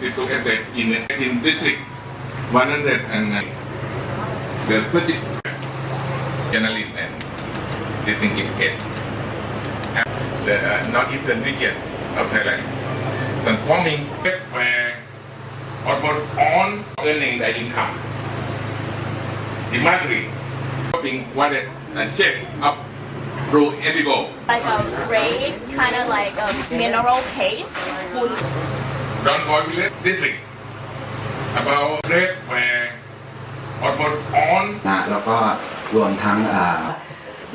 Situ Estate in 18 district, 109. The certificates, journalist and distinguished guests. The uh, northeastern region of Thailand, transforming where almost all earning their income. Imagery being wanted and chased up through indigo. like a red, kind of like a mineral paste. Don Boy Village District about red where almost all นะแล้วก็รวมทั้งอ่า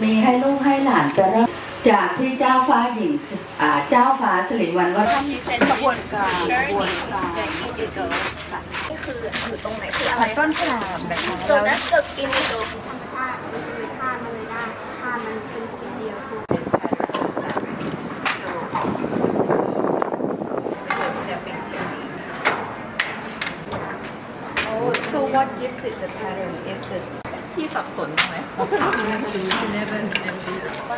มีให้ลูกให้หลานแต่ละจากที่เจ้าฟ้าหญิงสอ่าเจ้าฟ้าสิริวัณวรา She said กระบวนการกระบวนการจะ indigo นี่คืออยู่ตรงไหนคืออะไรต้นขามนะคะ so that's the indigo ธรรมชาติก็คือธาตุมันเลยได้ธาตุมันเป็นสีเดียวคือ So what gives it the pattern is this ที่ สับสนไหมก็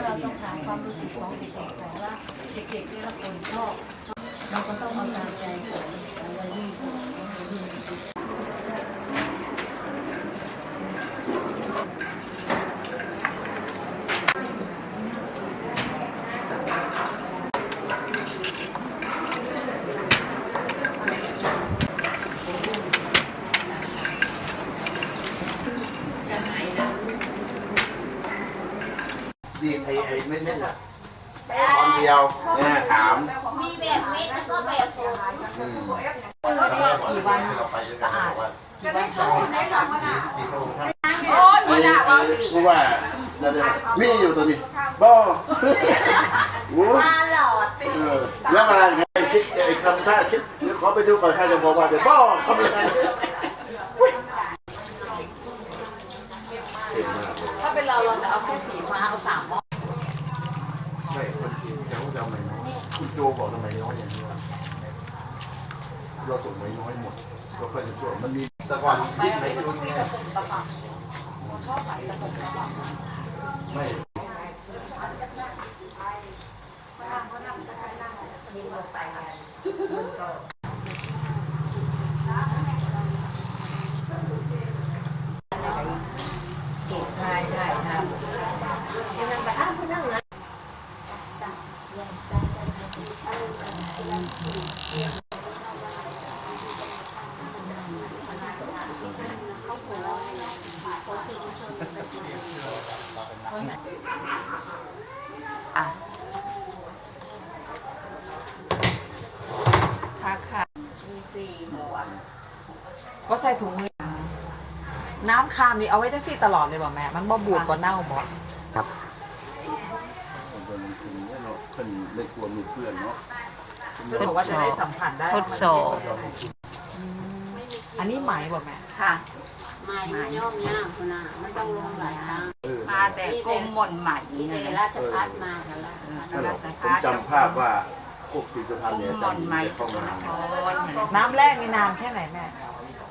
เราต้องถามความรู้สึกของเด็กๆแต่ว่าเด็กๆที่เราคนชอบ เราก็ต้องเอาตามใจของวัยรุ่นของวัยรุ่น ไอ้ไอ้เม็ดเม็ดอะตอนเดียวแม่ถามมีแบบเม็ดแล้วก็แบบสายอืมกี่วันเราไปสะอาดจะได้ตู้ได้ทำขนาดโอ้ยวันละกูว่าเดี๋ยวๆมีอยู่ตัวนี้บ่โอ้ย ตาหลอดเออแล้วมาไงคิดไอ้คำท่าคิดเดี๋ยวขอไปดูก่อนข้าจะบอกว่าเดี๋ยวบ่ทำยังไงเก่งมากเลย ถ้าเป็นเราเราจะเอาแค่สีฟ้าเอาสามหม้อ ใช่คนอื่นเขาจะเอาไม่น้อย คุณโจบอกทำไมน้อยอย่างนี้วะเราส่งไม่น้อยหมดเราค่อยจะช่วยมันมีแต่ก่อนยิ่งไม่รู้ไงไม่ ใช่ใช่ใช่ ค่ะค่ะมีสี่หัวก็ใส่ถุงมือ น้ำคามนี่เอาไว้ได้ที่ตลอดเลยบ่แม่ มันบ่บูดบ่เน่าบ่คนเป็นคนเนี่ยเนาะเพิ่นไม่กลัวมีเพื่อนเนาะเพื่อบอกว่าจะได้สัมผัสได้ทดสอบอันนี้ไหมบ่แม่ค่ะ ไม่มันย่อมยากคุณน่ะมันต้องลงหลายทางเออมาแต่กรมหม่นใหม่มีนี่แต่นะราชพัฒมากันละนั่นแหละผมจำภาพว่าพวกศรีสุพรรณเนี่ยหม่นจำใหม่ได้สเข้ากลมานครน้ำแรกนี่นานแค่ไหนแม่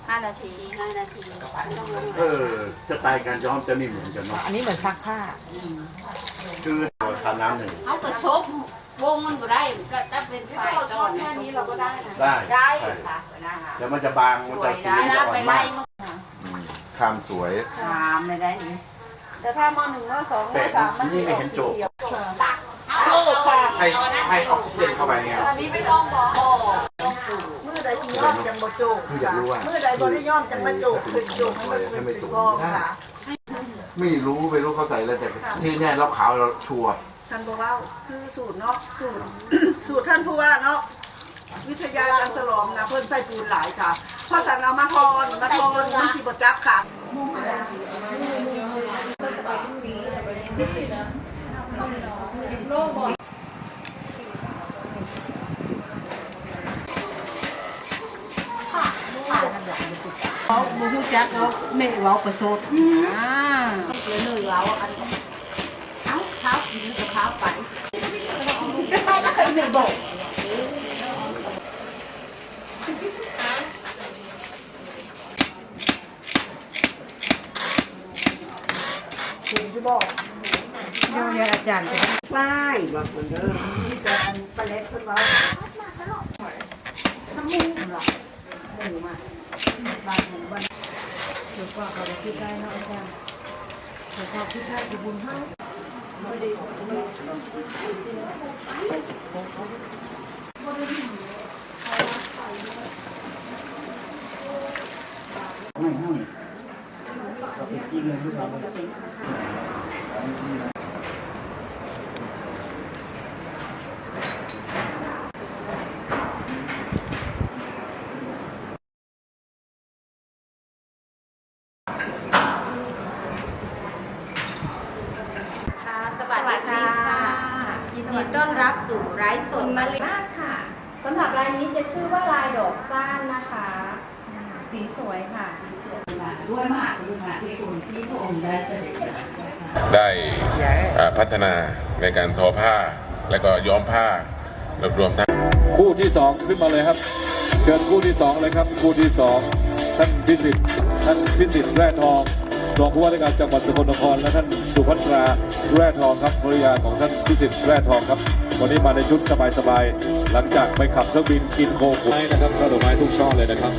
ห้านาทีสี่ห้านาทีไม่ต้องลงหเอลายอสไตล์การย้อมจะไม่เหมือนกันเนาะอันนี้เหมือนซักผ้าคือทาน้ำหนึ่งเอากระซบวงมันก็ได้ก็ถ้าเป็นฝ่ายตอนนี้ได้ได้ใช่ค่ะนะคะแล้วมันจะบางมันจะสีเวจะลาอ่อไปนไล่มากมันอืม คามสวยชามไม่ได้นี่แต่ถ้ามหนึ่งมสองมแต่สามมันนี่ไม่เห็นโจกโอ้ค่ะให้ให้ออกซิเจนเข้าไปไงอันนี้ไม่ต้องบอกมือใดสิย่อมจังบ่โจกคืออยากรู้ว่ามือใดบ่ได้ย่อมจังมาโจกขึ้นโจกให้มันเป็นเป็นกองค่ะไม่รู้ไม่รู้เขาใส่อะไรแต่ที่แน่เราขาวเราชัวร์ฉันบอกว่าคือสูตรเนาะสูตรสูตรท่านผู้ว่าเนาะวิทยาจันทร์สลอมนะเพิ่นใส่ปูนหลายค่ะ พอสันเอามาทอนมาทอนมันสิบจับค่ะเขาบูฮู้จักเขาแม่เว้าประสดอ่าเลยหนึ่งเราอันเอ้าเท้ากินกับเท้าไปไม่เคยไม่บอก คุณที่บอกโยนอาจารย์จะป้ายว่าคนเด้อนี่จะอันปลาเล็ดเพิ่นเว้าทำมุ้งหรอหมูมาบานหมูบ้านเดี๋ยวก็เขาจะคิดได้เนาะอาจารย์เดี๋ยวเขาคิดได้คือบุญ ให้ค่ะสวัสดีค่ะยินดีต้อนรับสู่ไร้สดมาเลยมากค่ะสำหรับลายนี้จะชื่อว่าลายดอกซ่านนะคะ สีสวยค่ะ สีสวยด้วยมากด้วยมากที่คุณที่พระองค์ได้เสด็จมานะคะได้อ่าพัฒนาในการทอผ้าและก็ย้อมผ้ารวบรวมทั้งคู่ที่สองขึ้นมาเลยครับ เชิญคู่ที่สองเลยครับ คู่ที่สองท่านพิสิทธิ์ท่านพิสิทธิ์แร่ทองรองผู้ว่าราชการจังหวัดสกลนครและท่านสุภัตราแร่ทองครับภรรยาของท่านพิสิทธิ์แร่ทองครับ วันนี้มาในชุดสบายๆหลังจากไปขับเครื่องบินกินโคขุนไม้นะครับช่อดอกไม้ทุกช่อเลยนะครับ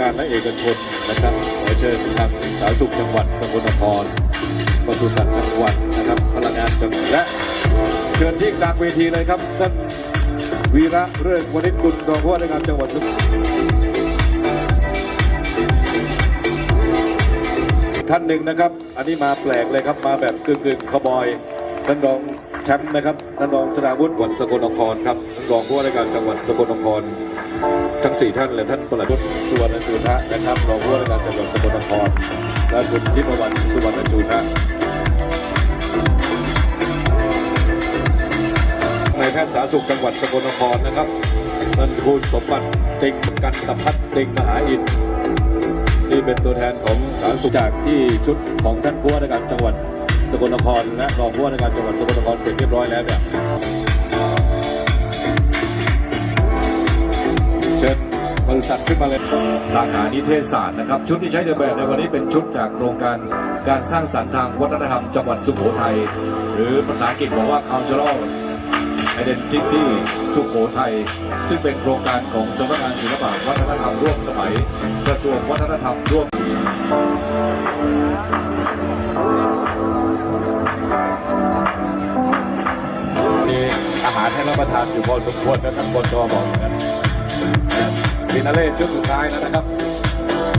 การและเอกชน นะครับขอเชิญทางสาธารณสุขจังหวัดสกลนครปศุสัตว์จังหวัดนะครับพลังงานจังหวัดและเชิญที่กลางเวทีเลยครับท่านวีระเริกวณิชกุลรองผู้ว่าราชการจังหวัดสุพรรท่านหนึ่งนะครับ อันนี้มาแปลกเลยครับมาแบบกึ่งกึ่งๆคาวบอยท่านรองแชมป์นะครับท่านรองสราวุฒิวัดสกลนครครับท่านรองผู้ว่าราชการจังหวัดสกลนคร ทั้งสี่ท่านเลยท่านปลัดสุวรรณจูทะนะครับรองผู้ว่าราชการจังหวัดสกลนครและคุณทิพวรรณสุวรรณจูทะนายแพทย์สาธารณสุขจังหวัดสกลนครนะครับนันคุณสมบัติติงกันตพัฒน์ติงมหาอินนี่เป็นตัวแทนของสาธารณสุขจากที่ชุดของท่านผู้ว่าราชการจังหวัดสกลนครและรองผู้ว่าราชการจังหวัดสกลนครเสร็จเรียบร้อยแล้วเนี่ย เชิญบริษัทขึ้นมาเลยสาขานิเทศศาสตร์นะครับ ชุดที่ใช้เดินแบบในวันนี้เป็นชุดจากโครงการการสร้างสรรค์ทางวัฒนธรรมจังหวัดสุโขทัยหรือภาษาอังกฤษบอกว่า cultural Identity สุโขทัยซึ่งเป็นโครงการของสำนักงานศิลปะวัฒนธรรมร่วมสมัย กระทรวงวัฒนธรรมร่วมมีอาหารให้รับประทานอยู่พอสมควรนะท่านบชบอกอย่างนั้นนะ ฟินาเล่ชุดสุดท้ายแล้วนะครับ